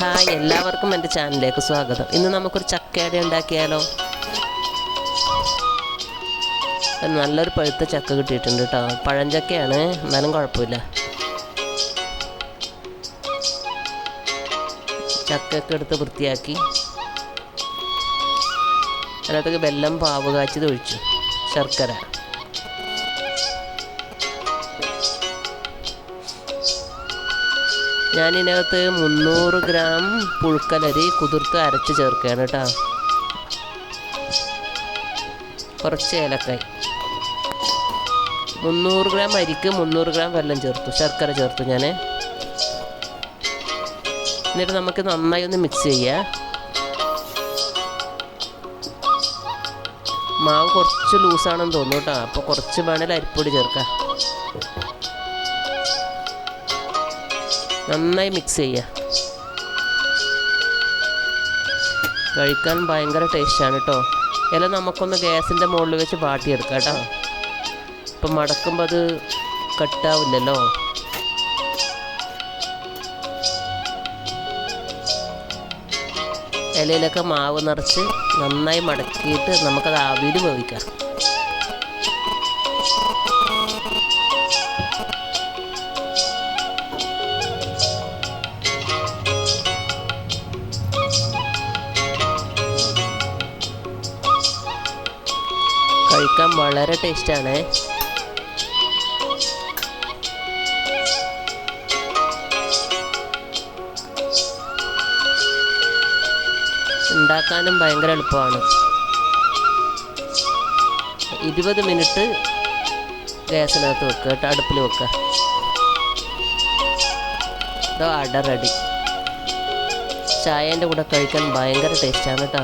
Hi എല്ലാവർക്കും എന്റെ ചാനലിലേക്ക് സ്വാഗതം. ഇന്ന് നമുക്കൊരു ചക്കയട ഉണ്ടാക്കിയാലോ? നല്ലൊരു പഴുത്ത ചക്ക കിട്ടിയിട്ടുണ്ട് കേട്ടോ പഴഞ്ചക്കയാണ് എന്നാലും കുഴപ്പമില്ല. ചക്കയൊക്കെ എടുത്ത് വൃത്തിയാക്കി. അതിനകത്തേക്ക് വെല്ലം പാവ് കാച്ചത് ഒഴിച്ചു. ശർക്കര. ഞാൻ ഇതിനകത്ത് മുന്നൂറ് ഗ്രാം പുഴുക്കലരി കുതിർത്ത് അരച്ച് ചേർക്കുകയാണ് കേട്ടോ. കുറച്ച് ഏലക്കായി. മുന്നൂറ് ഗ്രാം അരിക്ക് മുന്നൂറ് ഗ്രാം വെള്ളം ചേർത്തു. ശർക്കര ചേർത്തു ഞാൻ എന്നിട്ട് നമുക്ക് നന്നായി ഒന്ന് മിക്സ് ചെയ്യാം. മാവ് കുറച്ച് ലൂസാണെന്ന് തോന്നുന്നു കേട്ടോ. അപ്പോൾ കുറച്ച് വേണേൽ അരിപ്പൊടി ചേർക്കാം. നന്നായി മിക്സ് ചെയ്യുക കഴിക്കാൻ ഭയങ്കര ടേസ്റ്റാണ് കേട്ടോ ഇല നമുക്കൊന്ന് ഗ്യാസിന്റെ മുകളിൽ വെച്ച് വാട്ടിയെടുക്കാം കേട്ടോ. ഇപ്പം മടക്കുമ്പോൾ അത് കട്ടാവില്ലല്ലോ. ഇലയിലൊക്കെ മാവ് നിറച്ച് നന്നായി മടക്കിയിട്ട് നമുക്കത് ആവിയിൽ വേവിക്കാം. കഴിക്കാൻ വളരെ ടേസ്റ്റാണ്. ഉണ്ടാക്കാനും ഭയങ്കര എളുപ്പമാണ്. ഇരുപത് മിനിറ്റ് ഗ്യാസിനകത്ത് വെക്കുക കേട്ടോ അടുപ്പിൽ വെക്കുക അട റെഡി. ചായേന്റെ കൂടെ കഴിക്കാൻ ഭയങ്കര ടേസ്റ്റാണ് കേട്ടോ.